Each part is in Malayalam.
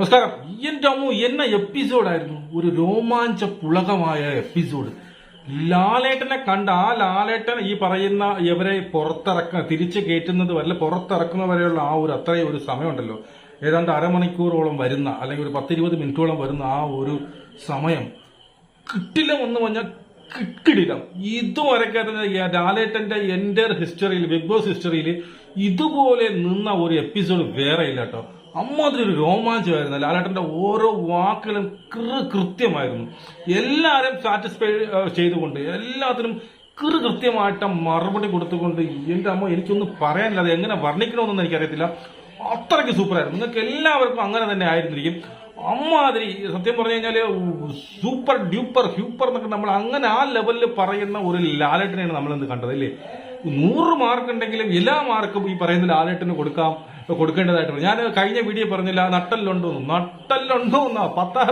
നമസ്കാരം. എന്റെ അമ്മു എന്ന എപ്പിസോഡായിരുന്നു ഒരു രോമാഞ്ച പുളകമായ എപ്പിസോഡ് ലാലേട്ടനെ കണ്ട ആ ലാലേട്ടൻ ഈ പറയുന്ന ഇവരെ പുറത്തിറക്ക തിരിച്ചു കയറ്റുന്നത് വല്ല പുറത്തിറക്കുന്ന വരെയുള്ള ആ ഒരു അത്രയും ഒരു സമയമുണ്ടല്ലോ. ഏതാണ്ട് അരമണിക്കൂറോളം വരുന്ന അല്ലെങ്കിൽ ഒരു പത്തിരുപത് മിനിറ്റോളം വരുന്ന ആ ഒരു സമയം. കിട്ടില്ല എന്ന് പറഞ്ഞാൽ കിട്ടിടില്ല ഇതുവരെയൊക്കെ ലാലേട്ടന്റെ എന്റെ ഹിസ്റ്ററിയിൽ ബിഗ് ബോസ് ഹിസ്റ്ററിയിൽ ഇതുപോലെ നിന്ന ഒരു എപ്പിസോഡ് വേറെ ഇല്ല കേട്ടോ. അമ്മാതിരി ഒരു രോമാഞ്ചമായിരുന്നു. ലാലേട്ടന്റെ ഓരോ വാക്കുകളും കൃ കൃത്യമായിരുന്നു. എല്ലാവരും സാറ്റിസ്ഫൈ ചെയ്തുകൊണ്ട് എല്ലാത്തിനും കൃ കൃത്യമായിട്ട് മറുപടി കൊടുത്തുകൊണ്ട് എന്റെ അമ്മ എനിക്കൊന്നും പറയാനില്ല. അത് എങ്ങനെ വർണിക്കണമെന്നൊന്നും എനിക്കറിയത്തില്ല. അത്രയ്ക്ക് സൂപ്പറായിരുന്നു. നിങ്ങൾക്ക് എല്ലാവർക്കും അങ്ങനെ തന്നെ ആയിരുന്നിരിക്കും. അമ്മാതിരി സത്യം പറഞ്ഞു കഴിഞ്ഞാൽ സൂപ്പർ ഡ്യൂപ്പർ ഹ്യൂപ്പർ എന്നൊക്കെ നമ്മൾ അങ്ങനെ ആ ലെവലിൽ പറയുന്ന ഒരു ലാലേട്ടനെയാണ് നമ്മളിന്ന് കണ്ടത് അല്ലേ? നൂറ് മാർക്ക് ഉണ്ടെങ്കിലും എല്ലാ മാർക്കും ഈ പറയുന്ന ലാലേട്ടന് കൊടുക്കാം. കൊടുക്കേണ്ടതായിട്ടുണ്ട് ഞാൻ കഴിഞ്ഞ വീഡിയോ പറഞ്ഞില്ല നട്ടല്ലുണ്ടോ നട്ടല്ലുണ്ടോ എന്നാ പത്താ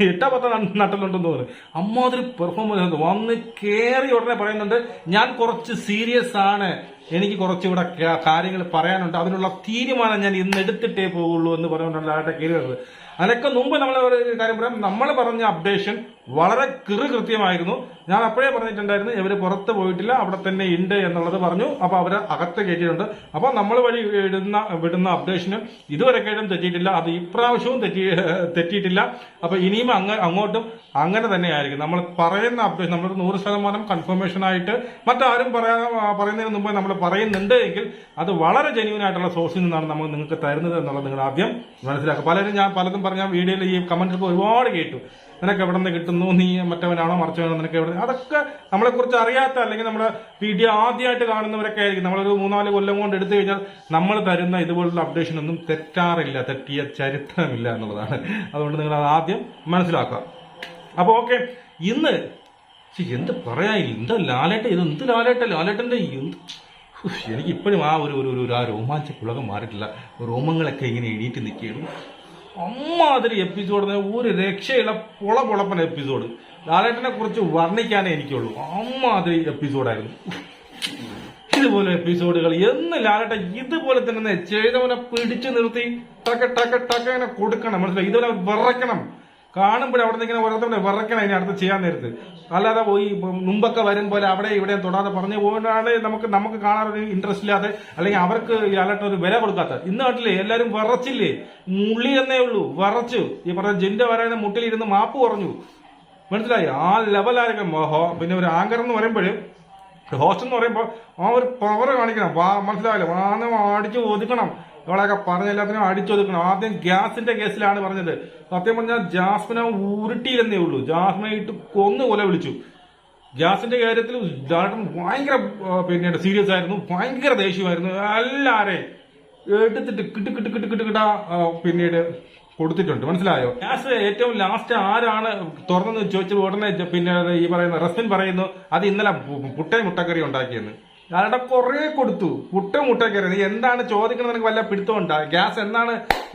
എട്ടാ പത്താ നട്ടല്ലുണ്ടെന്ന് തോന്നുന്നു അമ്മാതിരി പെർഫോമൻസ് വന്ന് കയറി ഉടനെ പറയുന്നുണ്ട് ഞാൻ കുറച്ച് സീരിയസ് ആണ്. എനിക്ക് കുറച്ചുകൂടെ കാര്യങ്ങൾ പറയാനുണ്ട്. അതിനുള്ള തീരുമാനം ഞാൻ ഇന്ന് എടുത്തിട്ടേ പോകുള്ളൂ എന്ന് പറഞ്ഞുകൊണ്ടുള്ള ആട്ടെ വരുന്നത് അതിനൊക്കെ മുമ്പ് നമ്മൾ ഒരു കാര്യം പറയാം. നമ്മൾ പറഞ്ഞ അപ്ഡേഷൻ വളരെ കൃ കൃത്യമായിരുന്നു. ഞാൻ അപ്പോഴേ പറഞ്ഞിട്ടുണ്ടായിരുന്നു ഇവർ പുറത്ത് പോയിട്ടില്ല അവിടെ തന്നെ ഉണ്ട് എന്നുള്ളത് പറഞ്ഞു. അപ്പോൾ അവർ അകത്ത് കയറ്റിയിട്ടുണ്ട്. അപ്പോൾ നമ്മൾ വഴി ഇടുന്ന വിടുന്ന അപ്ഡേഷനും ഇതുവരെ കേട്ടും തെറ്റിയിട്ടില്ല. അത് ഇപ്രാവശ്യവും തെറ്റി തെറ്റിയിട്ടില്ല. അപ്പൊ ഇനിയും അങ്ങ് അങ്ങോട്ടും അങ്ങനെ തന്നെയായിരിക്കും. നമ്മൾ പറയുന്ന അപ്ഡേഷൻ നമ്മൾ നൂറ് ശതമാനം കൺഫർമേഷൻ ആയിട്ട് മറ്റാരും പറയാ പറയുന്നതിന് മുമ്പ് നമ്മൾ പറയുന്നുണ്ട് എങ്കിൽ അത് വളരെ ജെന്യൂൻ ആയിട്ടുള്ള സോഴ്സിൽ നിന്നാണ് നമ്മൾ നിങ്ങൾക്ക് തരുന്നത് എന്നുള്ളത് നിങ്ങൾ ആദ്യം മനസ്സിലാക്കുക. പലരും ഞാൻ പലതും പറഞ്ഞ വീഡിയോയിൽ ഈ കമന്റൊക്കെ ഒരുപാട് കേട്ടു. നിനക്ക് എവിടെ നിന്ന് കിട്ടുന്നു? നീ മറ്റവനാണോ മറിച്ചവനാണോ? നിനക്ക് എവിടെ അതൊക്കെ നമ്മളെ കുറിച്ച് അറിയാത്ത അല്ലെങ്കിൽ നമ്മുടെ വീഡിയോ ആദ്യമായിട്ട് കാണുന്നവരൊക്കെ ആയിരിക്കും. നമ്മളൊരു മൂന്നാൽ കൊല്ലം കൊണ്ട് എടുത്തു കഴിഞ്ഞാൽ നമ്മൾ തരുന്ന ഇതുപോലുള്ള അപ്ഡേഷൻ ഒന്നും തെറ്റാറില്ല. തെറ്റിയ ചരിത്രമില്ല എന്നുള്ളതാണ്. അതുകൊണ്ട് നിങ്ങൾ അത് ആദ്യം മനസ്സിലാക്കുക. അപ്പൊ ഓക്കെ ഇന്ന് എന്ത് പറയാ എന്താ ലാലേട്ട ഇത് എന്ത് ലാലേട്ട ലാലേട്ടന്റെ എന്ത്? എനിക്കിപ്പോഴും ആ ഒരു ഒരു ആ രോമാഞ്ച പുളകം മാറിയിട്ടില്ല. രോമങ്ങളൊക്കെ ഇങ്ങനെ എണീറ്റ് നിൽക്കുകയാണ്. അമ്മാതിരി എപ്പിസോഡ് ഒരു രക്ഷയുള്ള പൊള പൊളപ്പൻ എപ്പിസോഡ് ലാലേട്ടനെ കുറിച്ച് വർണിക്കാനേ എനിക്കുള്ളൂ. അമ്മാതിരി എപ്പിസോഡായിരുന്നു ഇതുപോലെ എപ്പിസോഡുകൾ എന്ന് ലാലേട്ടൻ ഇതുപോലെ തന്നെ ചെയ്തവനെ പിടിച്ചു നിർത്തി ടക്ക ടക്ക ടക്ക കൊടുക്കണം. മനസ്സിലായി? ഇതുപോലെ വിറയ്ക്കണം. കാണുമ്പോഴേ അവിടെ നിന്ന് ഇങ്ങനെ ഓരോരുത്തരുടെ വിറക്കണം ഇനി അടുത്ത് ചെയ്യാൻ നേരത്ത്. അല്ലാതെ പോയി മുമ്പൊക്കെ വരും പോലെ അവിടെ ഇവിടെ തൊടാതെ പറഞ്ഞു പോകുന്നതാണ് നമുക്ക് നമുക്ക് കാണാനൊരു ഇൻട്രസ്റ്റ് ഇല്ലാതെ അല്ലെങ്കിൽ അവർക്ക് ലാലേട്ടൻ ഒരു വില കൊടുക്കാത്ത. ഇന്ന് നാട്ടിലെ എല്ലാവരും വിറച്ചില്ലേ? മുള്ളി എന്നേ ഉള്ളൂ വിറച്ചു. ഈ പറഞ്ഞ ജിന്റെ വരാനും മുട്ടിലിരുന്ന് മാപ്പ് കുറഞ്ഞു. മനസ്സിലായി? ആ ലെവലായിരിക്കും പിന്നെ ഒരു ആങ്കർ എന്ന് പറയുമ്പോൾ ഹോസ്റ്റ് എന്ന് പറയുമ്പോൾ ആ ഒരു പവർ കാണിക്കണം. മനസ്സിലാവില്ല വാന്ന് അടിച്ച് ഒതുക്കണം. ഇവളെയൊക്കെ പറഞ്ഞ എല്ലാത്തിനും അടിച്ചൊതുക്കണം ആദ്യം ഗ്യാസിന്റെ കേസിലാണ് പറഞ്ഞത്. സത്യം പറഞ്ഞാൽ ജാസ്മിനെ ഉരുട്ടിയില്ലെന്നേ ഉള്ളൂ. ജാസ്മിനെ ഇട്ട് കൊന്നു കൊല വിളിച്ചു. ഗ്യാസിന്റെ കാര്യത്തിൽ ജാട്ടൻ ഭയങ്കര പിന്നെ സീരിയസ് ആയിരുന്നു. ഭയങ്കര ദേഷ്യമായിരുന്നു. എല്ലാരെയും എടുത്തിട്ട് കിട്ട് കിട്ട് കിട്ട് കിട്ട് കിട്ടാ പിന്നീട് കൊടുത്തിട്ടുണ്ട്. മനസ്സിലായോ? ഗ്യാസ് ഏറ്റവും ലാസ്റ്റ് ആരാണ് തുറന്നെന്ന് ചോദിച്ചത് ഉടനെ പിന്നെ ഈ പറയുന്ന റസ്മിൻ പറയുന്നു അത് ഇന്നലെ പുട്ടേ മുട്ടക്കറി ഉണ്ടാക്കിയെന്ന്. ഞാനവിടെ കുറെ കൊടുത്തു. മുട്ട മുട്ട കയറി നീ എന്താണ് ചോദിക്കുന്നത് നിനക്ക് വല്ല പിടുത്തമുണ്ടാ ഗ്യാസ് എന്നാണ്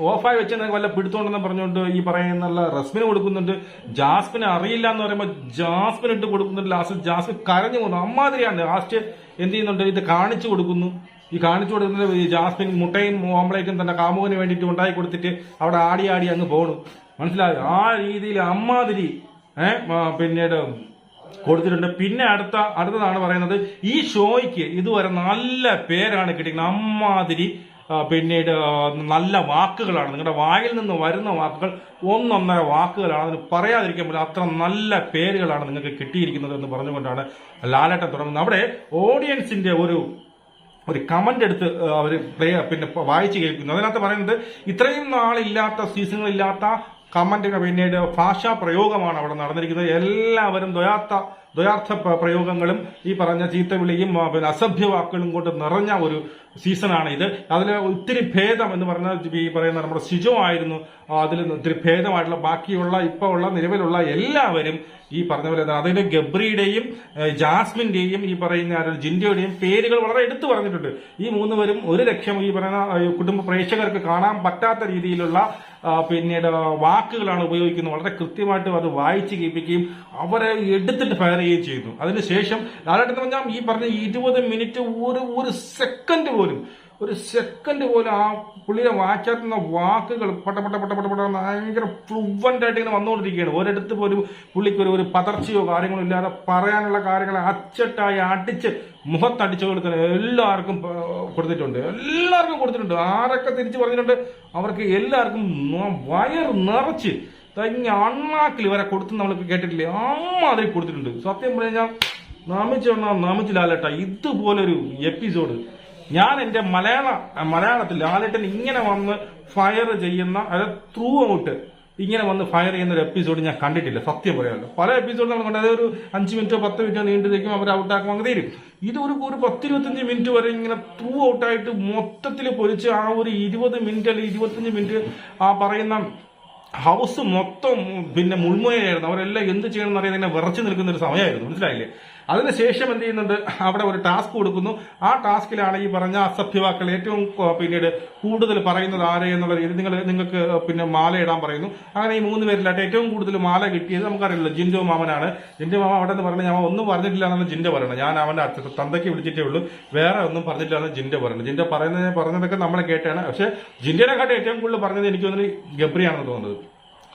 ഓഫായി വെച്ച് നിനക്ക് വല്ല പിടുത്തമുണ്ടെന്ന് പറഞ്ഞുകൊണ്ട് ഈ പറയുന്ന റസ്മിന് കൊടുക്കുന്നുണ്ട്. ജാസ്മിന് അറിയില്ല എന്ന് പറയുമ്പോൾ ജാസ്മിൻ ഇട്ട് കൊടുക്കുന്നുണ്ട്. ലാസ്റ്റ് ജാസ്മിൻ കരഞ്ഞു പോകുന്നു. അമ്മാതിരിയാണ്. ലാസ്റ്റ് എന്ത് ചെയ്യുന്നുണ്ട്? ഇത് കാണിച്ചു കൊടുക്കുന്നു. ഈ കാണിച്ചു കൊടുക്കുന്നത് ഈ ജാസ്മിൻ മുട്ടയും ഓമ്പളേക്കും തന്നെ കാമുകന് വേണ്ടിയിട്ട് ഉണ്ടാക്കി കൊടുത്തിട്ട് അവിടെ ആടി ആടി അങ്ങ് പോകണം മനസ്സിലായോ? ആ രീതിയിൽ അമ്മാതിരി ഏഹ് പിന്നീട് കൊടുത്തിട്ടുണ്ട്. പിന്നെ അടുത്ത അടുത്തതാണ് പറയുന്നത് ഈ ഷോയ്ക്ക് ഇതുവരെ നല്ല പേരാണ് കിട്ടിയത് അമ്മാതിരി പിന്നീട് നല്ല വാക്കുകളാണ്. നിങ്ങളുടെ വായിൽ നിന്ന് വരുന്ന വാക്കുകൾ ഒന്നൊന്നര വാക്കുകളാണ്. അതിന് പറയാതിരിക്കാൻ പോലും അത്ര നല്ല പേരുകളാണ് നിങ്ങൾക്ക് കിട്ടിയിരിക്കുന്നത് എന്ന് പറഞ്ഞുകൊണ്ടാണ് ലാലേട്ടൻ തുടങ്ങുന്നത്. അവിടെ ഓഡിയൻസിന്റെ ഒരു ഒരു കമന്റ് എടുത്ത് അവർ പിന്നെ വായിച്ചു കേൾക്കുന്നു. അതിനകത്ത് പറയുന്നത് ഇത്രയും നാളില്ലാത്ത സീസണുകളില്ലാത്ത കമന്റ് പിന്നീട് ഭാഷാ പ്രയോഗമാണ് അവിടെ നടന്നിരിക്കുന്നത്. എല്ലാവരും ദ്വയാർത്ഥ ദ്വയാർത്ഥ പ്രയോഗങ്ങളും ഈ പറഞ്ഞ ചീത്തവിളിയും പിന്നെ അസഭ്യ വാക്കുകളും കൊണ്ട് നിറഞ്ഞ ഒരു സീസണാണ് ഇത് അതിൽ ഒത്തിരി ഭേദം എന്ന് പറഞ്ഞാൽ ഈ പറയുന്ന നമ്മുടെ സിജോ ആയിരുന്നു. അതിൽ ഒത്തിരി ഭേദമായിട്ടുള്ള ബാക്കിയുള്ള ഇപ്പോൾ ഉള്ള നിലവിലുള്ള എല്ലാവരും ഈ പറഞ്ഞ പോലെ അതിൽ ഗബ്രിയുടെയും ജാസ്മിന്റെയും ഈ പറയുന്ന ആരാ, പേരുകൾ വളരെ എടുത്തു പറഞ്ഞിട്ടുണ്ട്. ഈ മൂന്ന് പേരും ഒരു ലക്ഷം ഈ പറയുന്ന കുടുംബ പ്രേക്ഷകർക്ക് കാണാൻ പറ്റാത്ത രീതിയിലുള്ള പിന്നീട് വാക്കുകളാണ് ഉപയോഗിക്കുന്നത്. വളരെ കൃത്യമായിട്ട് അത് വായിച്ച് കേൾപ്പിക്കുകയും അവരെ എടുത്തിട്ട് ഫയർ ചെയ്യുകയും ചെയ്യുന്നു അതിനുശേഷം ലാലേട്ടൻ പറഞ്ഞാൽ ഈ പറഞ്ഞ ഇരുപത് മിനിറ്റ് ഒരു ഒരു സെക്കൻഡ് പോലും ഒരു സെക്കൻഡ് പോലും ആ പുള്ളിയെ വായിക്കാത്തുന്ന വാക്കുകൾ പട്ട പട്ട പട്ട പട്ട പട്ട ഭയങ്കര ഫ്ലുവന്റ് ആയിട്ട് ഇങ്ങനെ വന്നുകൊണ്ടിരിക്കുകയാണ്. ഒരിടത്ത് പോലും പുള്ളിക്ക് ഒരു ഒരു പതർച്ചയോ കാര്യങ്ങളോ ഇല്ലാതെ പറയാനുള്ള കാര്യങ്ങൾ അച്ചട്ടായി അടിച്ച് മുഖത്തടിച്ചു കൊടുക്കാൻ എല്ലാവർക്കും കൊടുത്തിട്ടുണ്ട്. എല്ലാവർക്കും കൊടുത്തിട്ടുണ്ട്. ആരൊക്കെ തിരിച്ചു പറഞ്ഞിട്ടുണ്ട്? അവർക്ക് എല്ലാവർക്കും വയർ നിറച്ച്. തങ്ങി അണ്ണാക്കിൽ വരെ കൊടുത്ത് നമ്മൾ കേട്ടിട്ടില്ലേ? അമ്മാതിരി കൊടുത്തിട്ടുണ്ട്. സത്യം പറഞ്ഞാൽ നമിച്ചു നമിച്ചു ലാലേട്ട ഇതുപോലൊരു എപ്പിസോഡ് ഞാൻ എന്റെ മലയാള മലയാളത്തിൽ ലാലേട്ടൻ ഇങ്ങനെ വന്ന് ഫയർ ചെയ്യുന്ന അതായത് ത്രൂ ഔട്ട് ഇങ്ങനെ വന്ന് ഫയർ ചെയ്യുന്ന ഒരു എപ്പിസോഡ് ഞാൻ കണ്ടിട്ടില്ല. സത്യം പറയാമല്ലോ പല എപ്പിസോഡ് നമ്മൾ കണ്ടത് ഒരു അഞ്ച് മിനിറ്റോ പത്ത് മിനിറ്റോ നീണ്ടു നിൽക്കും അവർ ഔട്ടാക്കും അങ്ങ് തീരും. ഇത് ഒരു ഒരു പത്തിരുപത്തഞ്ച് മിനിറ്റ് വരെ ഇങ്ങനെ ത്രൂ ഔട്ടായിട്ട് മൊത്തത്തിൽ പൊരിച്ച് ആ ഒരു ഇരുപത് മിനിറ്റ് അല്ലെങ്കിൽ ഇരുപത്തഞ്ച് മിനിറ്റ് ആ പറയുന്ന ഹൗസ് മൊത്തം പിന്നെ മുൾമുനയായിരുന്നു അവരെല്ലാം എന്ത് ചെയ്യണമെന്ന് അറിയാതെ ഇങ്ങനെ വിറച്ചു നിൽക്കുന്ന ഒരു സമയമായിരുന്നു. മനസ്സിലായില്ലേ? അതിനുശേഷം എന്ത് ചെയ്യുന്നുണ്ട്? അവിടെ ഒരു ടാസ്ക് കൊടുക്കുന്നു. ആ ടാസ്കിലാണ് ഈ പറഞ്ഞ അസഭ്യവാക്കൾ ഏറ്റവും പിന്നീട് കൂടുതൽ പറയുന്നത് ആരെ എന്നുള്ള രീതിയിൽ നിങ്ങൾ നിങ്ങൾക്ക് പിന്നെ മാല ഇടാൻ പറയുന്നു. അങ്ങനെ ഈ മൂന്ന് പേരിലായിട്ട് ഏറ്റവും കൂടുതൽ മാല കിട്ടിയത് നമുക്കറിയില്ല. ജിൻഡോ മാമനാണ്. ജിൻഡോ മാമ അവിടെ നിന്ന് പറഞ്ഞാൽ ഞാൻ ഒന്നും പറഞ്ഞിട്ടില്ല എന്നാണ് ജിൻഡോ പറയുന്നത് ഞാൻ അവന്റെ അച്ഛൻ തന്തയ്ക്ക് വിളിച്ചിട്ടേ ഉള്ളൂ. വേറെ ഒന്നും പറഞ്ഞിട്ടില്ല എന്ന് ജിൻഡോ പറയുന്നത് പറയുന്നത് പറഞ്ഞതൊക്കെ നമ്മൾ കേട്ടാണ്. പക്ഷെ ജിൻഡോനെക്കാട്ടി ഏറ്റവും കൂടുതൽ പറഞ്ഞത് എനിക്ക് തോന്നുന്നത് ഗബ്രിയാണെന്ന് തോന്നുന്നത്.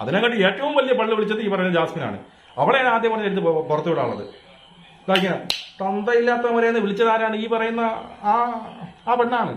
അതിനെക്കാട്ടി ഏറ്റവും വലിയ പള്ളി വിളിച്ചത് ഈ പറഞ്ഞ ജാസ്മിനാണ്. അവളെയാണ് ആദ്യം പറഞ്ഞ് എടുത്ത് പു- പുറത്തു വിടാനുള്ളത് ഇതാക്കിയാണ് തന്തയില്ലാത്തവരെന്ന് വിളിച്ചതാരാണ് ഈ പറയുന്ന ആ ആ പെണ്ണാണ്.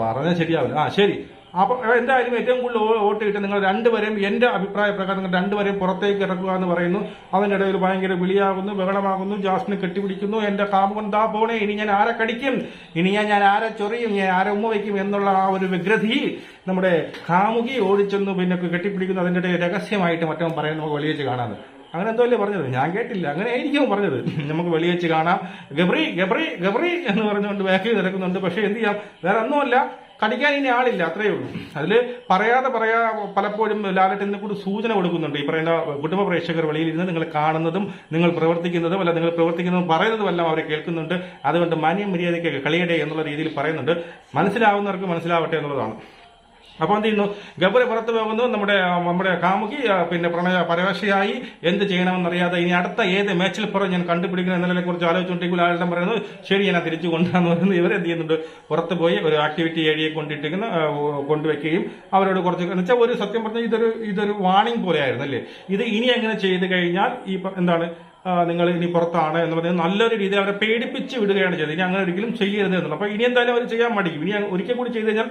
പറഞ്ഞാൽ ശരിയാവില്ല. ആ ശരി. അപ്പൊ എന്തായാലും ഏറ്റവും കൂടുതൽ വോട്ട് കിട്ടി. നിങ്ങൾ രണ്ടുപേരെയും എന്റെ അഭിപ്രായ പ്രകാരം നിങ്ങൾ രണ്ടുപേരെയും പുറത്തേക്ക് ഇറക്കുക എന്ന് പറയുന്നു. അതിനിടയിൽ ഭയങ്കര വിളിയാകുന്നു ബഹളമാകുന്നു ജാസ്മിന് കെട്ടിപ്പിടിക്കുന്നു. എന്റെ കാമുകൻ കൊണ്ടാ പോണേ ഇനി ഞാൻ ആരെ കടിക്കും? ഇനി ഞാൻ ഞാൻ ആരെ ചൊറിയും? ഞാൻ ആരെ ഉമ്മ വയ്ക്കും? എന്നുള്ള ആ ഒരു വിഗ്രഹി നമ്മുടെ കാമുകി ഓടിച്ചെന്ന് പിന്നെ കെട്ടിപ്പിടിക്കുന്നു. ഇടയിൽ രഹസ്യമായിട്ട് മറ്റവൻ പറയുന്നു വെളിയിൽ വെച്ച് കാണാമെന്ന്. അങ്ങനെ എന്തോ അല്ലേ പറഞ്ഞത്? ഞാൻ കേട്ടില്ല. അങ്ങനെ ആയിരിക്കും പറഞ്ഞത്. നമുക്ക് വെളി വെച്ച് കാണാം. ഗബ്രി ഗബ്രി ഗബ്രി എന്ന് പറഞ്ഞുകൊണ്ട് ബാക്കിൽ നടക്കുന്നുണ്ട്. പക്ഷെ എന്ത് ചെയ്യാം? വേറെ ഒന്നുമല്ല കടിക്കാൻ ഇനി ആളില്ല. അത്രയേ ഉള്ളൂ. അതിൽ പറയാതെ പറയാ പലപ്പോഴും ലാലറ്റിനെ കൂടി സൂചന കൊടുക്കുന്നുണ്ട്. ഈ പറയുന്ന കുടുംബ പ്രേക്ഷകർ വെളിയിൽ ഇരുന്ന് നിങ്ങൾ കാണുന്നതും നിങ്ങൾ പ്രവർത്തിക്കുന്നതും അല്ല നിങ്ങൾ പ്രവർത്തിക്കുന്നതും പറയുന്നതും എല്ലാം അവരെ കേൾക്കുന്നുണ്ട്. അതുകൊണ്ട് മാന്യം മര്യാദയ്ക്ക് കളിയടേ എന്നുള്ള രീതിയിൽ പറയുന്നുണ്ട്. മനസ്സിലാവുന്നവർക്ക് മനസ്സിലാവട്ടെ എന്നുള്ളതാണ്. അപ്പൊ എന്ത് ചെയ്യുന്നു? ഗബ്രി പുറത്തു പോകുന്നു. നമ്മുടെ നമ്മുടെ കാമുകി പിന്നെ പ്രണയ പരവശയായി എന്ത് ചെയ്യണമെന്നറിയാതെ ഇനി അടുത്ത ഏത് മാച്ചിൽ പുറം ഞാൻ കണ്ടുപിടിക്കണം എന്നതിനെ കുറിച്ച് ആലോചിച്ചുണ്ടെങ്കിൽ ആളുടെ പറയുന്നത് ശരി ഞാൻ തിരിച്ചു കൊണ്ടുവന്ന് പറയുന്നത് ഇവരെന്ത് ചെയ്യുന്നുണ്ട്? പുറത്ത് പോയി ഒരു ആക്ടിവിറ്റി ഏരിയയെ കൊണ്ടിട്ടിരിക്കുന്ന. കൊണ്ടുവയ്ക്കുകയും അവരോട് കുറച്ച് എന്ന് വെച്ചാൽ ഒരു സത്യം പറഞ്ഞാൽ ഇതൊരു ഇതൊരു വാണിംഗ് പോലെയായിരുന്നു അല്ലേ ഇത് ഇനി അങ്ങനെ ചെയ്ത് കഴിഞ്ഞാൽ ഈ എന്താണ്? നിങ്ങൾ ഇനി പുറത്താണ് എന്ന് പറയുന്നത് നല്ലൊരു രീതിയിൽ അവരെ പേടിപ്പിച്ച് വിടുകയാണ് ചെയ്തത്. ഇനി അങ്ങനെ ഒരിക്കലും ചെയ്യരുത് എന്നുള്ളത്. അപ്പോൾ ഇനി എന്തായാലും അവർ ചെയ്യാൻ മടിക്കും. ഇനി ഒരിക്കൽ കൂടി ചെയ്ത് കഴിഞ്ഞാൽ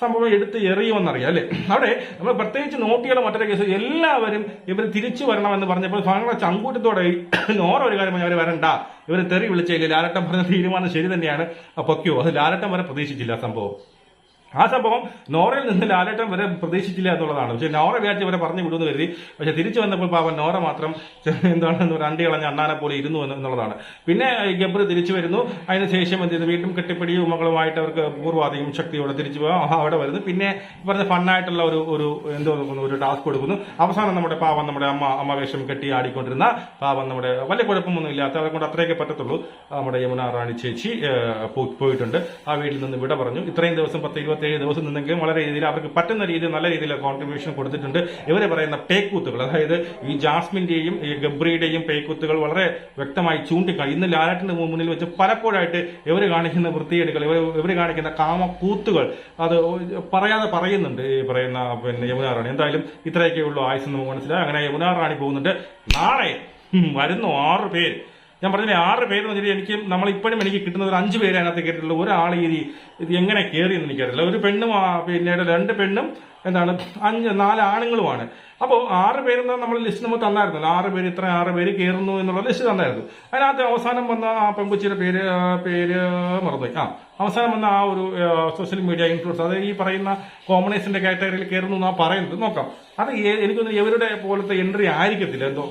സംഭവം എടുത്ത് എറിയുമെന്നറിയാം അല്ലേ? അവിടെ നമ്മൾ പ്രത്യേകിച്ച് നോട്ട് ചെയ്യണ മറ്റൊരു കേസ് എല്ലാവരും ഇവർ തിരിച്ചു വരണമെന്ന് പറഞ്ഞപ്പോൾ ഭയങ്കര ചങ്കൂട്ടത്തോടെ നോറ ഒരു കാര്യം അവർ വരണ്ട. ഇവർ തെറി വിളിച്ചില്ല ലാലട്ടം പറഞ്ഞ തീരുമാനം ശരി തന്നെയാണ്. പൊക്കിയോ അത് ലാലട്ടം വരെ പ്രതീക്ഷിച്ചില്ല സംഭവം. ആ സംഭവം നോറയിൽ നിന്ന് ലാലേട്ടൻ വരെ പ്രതീക്ഷിച്ചില്ല എന്നുള്ളതാണ്. പക്ഷെ നോറ വിചാരിച്ച് ഇവരെ പറഞ്ഞു വിടുമെന്ന് കരുതി. പക്ഷെ തിരിച്ചു വന്നപ്പോൾ പാവൻ നോറ മാത്രം എന്താണ് ഒരു അണ്ടി കളഞ്ഞ അണ്ണാനെ പോലെ ഇരുന്നു എന്നുള്ളതാണ്. പിന്നെ ഗബ്ബർ തിരിച്ചു വരുന്നു. അതിനുശേഷം എന്ത് ചെയ്തു? വീണ്ടും കെട്ടിപ്പിടി മകളുമായിട്ട് അവർക്ക് പൂർവാധികം ശക്തിയോടെ തിരിച്ചു പോകാം. അവിടെ വരുന്നു. പിന്നെ പറഞ്ഞ ഫണ്ണായിട്ടുള്ള ഒരു ഒരു എന്തോ ഒരു ടാസ്ക് കൊടുക്കുന്നു. അവസാനം നമ്മുടെ പാവം നമ്മുടെ അമ്മ അമ്മ വേഷം കെട്ടി ആടിക്കൊണ്ടിരുന്ന പാവം നമ്മുടെ വലിയ കുഴപ്പമൊന്നും ഇല്ലാത്ത അവരെ കൊണ്ട് അത്രയൊക്കെ പറ്റത്തുള്ളൂ. നമ്മുടെ യമുന റാണി ചേച്ചി പോയിട്ടുണ്ട്. ആ വീട്ടിൽ നിന്ന് വിട പറഞ്ഞു. ഇത്രയും ദിവസം പത്ത് ഇരുപത്തേഴ് ദിവസം നിന്നെങ്കിലും വളരെ രീതിയിൽ അവർക്ക് പറ്റുന്ന രീതിയിൽ നല്ല രീതിയിൽ കോൺട്രിബ്യൂഷൻ കൊടുത്തിട്ടുണ്ട്. ഇവർ പറയുന്ന പേക്കൂത്തുകൾ അതായത് ഈ ജാസ്മിന്റെയും ഈ ഗബ്രിയുടെയും പേക്കൂത്തുകൾ വളരെ വ്യക്തമായി ചൂണ്ടിക്കാണി ഇന്ന് ലാലാട്ടിന്റെ മുന്നിൽ വെച്ച് പലപ്പോഴായിട്ട് ഇവർ കാണിക്കുന്ന വൃത്തികേടുകൾ ഇവർ ഇവർ കാണിക്കുന്ന കാമക്കൂത്തുകൾ അത് പറയാതെ പറയുന്നുണ്ട് ഈ പറയുന്ന പിന്നെ യമുന റാണി. എന്തായാലും ഇത്രയൊക്കെ ഉള്ളൂ ആയുസ് നമുക്ക് മനസ്സിലായി. അങ്ങനെ യമുന റാണി പോകുന്നുണ്ട്. നാളെ വരുന്നു ആറ് പേര്. ഞാൻ പറഞ്ഞില്ലേ ആറ് പേര് എന്ന് വെച്ചാൽ എനിക്ക് നമ്മളിപ്പോഴും എനിക്ക് കിട്ടുന്നത് ഒരു അഞ്ച് പേര് അതിനകത്ത് കേട്ടിട്ടുള്ളൂ ഒരാൾ ഈ ഇത് എങ്ങനെ കയറി എന്ന് എനിക്കറിയില്ല. ഒരു പെണ്ണും പിന്നെ രണ്ട് പെണ്ണും എന്താണ് അഞ്ച് നാല് ആണുങ്ങളുമാണ്. അപ്പോൾ ആറ് പേരെന്ന് നമ്മൾ ലിസ്റ്റ് നമുക്ക് തന്നായിരുന്നല്ലോ. ആറ് പേര് ഇത്ര ആറ് പേര് കയറുന്നു എന്നുള്ള ലിസ്റ്റ് തന്നായിരുന്നു. അതിനകത്ത് അവസാനം വന്ന ആ പെൺകുച്ചിയുടെ പേര് പേര് മറന്നുപോയി. ആ അവസാനം വന്ന ആ ഒരു സോഷ്യൽ മീഡിയ ഇൻഫ്ലുവൻസ് അത് ഈ പറയുന്ന കോമണേഴ്സിന്റെ കാറ്റഗറിയിൽ കയറുന്നു എന്നാണ് പറയുന്നത്. നോക്കാം. അത് എനിക്കൊന്ന് ഇവരുടെ പോലത്തെ എൻട്രി ആയിരിക്കത്തില്ല എന്തോ.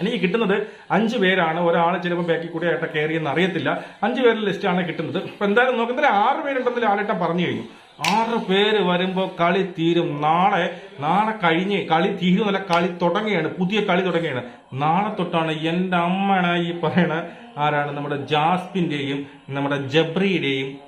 എനിക്ക് കിട്ടുന്നത് അഞ്ച് പേരാണ്. ഒരാൾ ചിലപ്പോൾ ബാക്കിൽ കൂടി ആയിട്ട് എന്ന് അറിയത്തില്ല. അഞ്ച് പേരുടെ ലിസ്റ്റാണ് കിട്ടുന്നത്. അപ്പൊ എന്തായാലും നോക്കുന്നത് ആറ് പേരുണ്ടെന്ന് ലാലേട്ട പറഞ്ഞു കഴിഞ്ഞു. ആറ് പേര് വരുമ്പോൾ കളി തീരും. നാളെ നാളെ കഴിഞ്ഞ് കളി തീരും തീരുന്നല്ല കളി തുടങ്ങുകയാണ്. പുതിയ കളി തുടങ്ങുകയാണ്. നാളെ തൊട്ടാണ് എന്റെ അമ്മയാണ് ഈ പറയണ ആരാണ്? നമ്മുടെ ജാസ്പിന്റെയും നമ്മുടെ ജബ്രിയുടെയും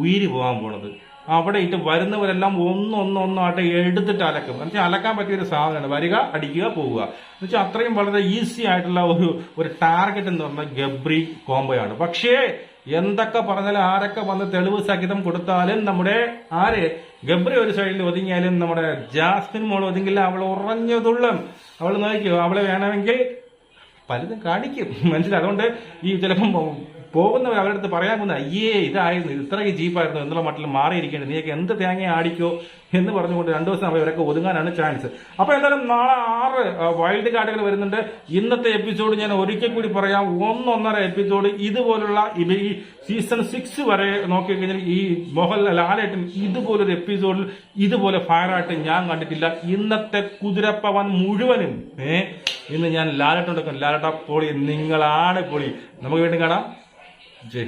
ഉയിര് പോകാൻ പോണത്. അവിടെ ഇട്ട് വരുന്നവരെല്ലാം ഒന്നൊന്നൊന്നായിട്ട് എടുത്തിട്ട് അലക്കും. എന്നുവെച്ചാൽ അലക്കാൻ പറ്റിയ ഒരു സാധനമാണ്. വരിക അടിക്കുക പോവുക. എന്നുവെച്ചാൽ അത്രയും വളരെ ഈസി ആയിട്ടുള്ള ഒരു ഒരു ടാർഗറ്റ് എന്ന് പറഞ്ഞാൽ ഗബ്രി കോംബോയാണ്. പക്ഷേ എന്തൊക്കെ പറഞ്ഞാലും ആരൊക്കെ വന്ന് തെളിവ് സഹിതം കൊടുത്താലും നമ്മുടെ ആര്? ഗബ്രി ഒരു സൈഡിൽ ഒതുങ്ങിയാലും നമ്മുടെ ജാസ്മിൻ മോൾ ഒതുങ്ങില്ല. അവൾ ഉറഞ്ഞതുള്ളും. അവൾ നോക്കിയോ? അവളെ വേണമെങ്കിൽ പലതും കാണിക്കും. മനസ്സിലായി അതുകൊണ്ട് ഈ ചിലപ്പം പോകുന്നവർ അവരുടെ അടുത്ത് പറയാൻ പോകുന്നത് അയ്യേ ഇതായിരുന്നു ഇത്രയും ജീപ്പായിരുന്നു എന്നുള്ള മട്ടിൽ മാറിയിരിക്കേണ്ടത് നീയൊക്കെ എന്ത് തേങ്ങ ആടിക്കോ? എന്ന് പറഞ്ഞുകൊണ്ട് രണ്ടു ദിവസം അവർ ഇവരൊക്കെ ഒതുങ്ങാനാണ് ചാൻസ് അപ്പൊ എന്തായാലും നാളെ ആറ് വൈൽഡ് കാർഡുകൾ വരുന്നുണ്ട്. ഇന്നത്തെ എപ്പിസോഡ് ഞാൻ ഒരിക്കൽ കൂടി പറയാം ഒന്നൊന്നര എപ്പിസോഡ് ഇതുപോലുള്ള ഈ സീസൺ സിക്സ് വരെ നോക്കിക്കഴിഞ്ഞാൽ ഈ മോഹൻലാൽ ലാലേട്ടൻ ഇതുപോലൊരു എപ്പിസോഡിൽ ഇതുപോലെ ഫയറായിട്ട് ഞാൻ കണ്ടിട്ടില്ല. ഇന്നത്തെ കുതിരപ്പവൻ മുഴുവനും ഏഹ് ഇന്ന് ഞാൻ ലാലേട്ടൻ എടുക്കും ലാലട്ട പൊളി നിങ്ങളാണ് പൊളി. നമുക്ക് വീണ്ടും കാണാം. 这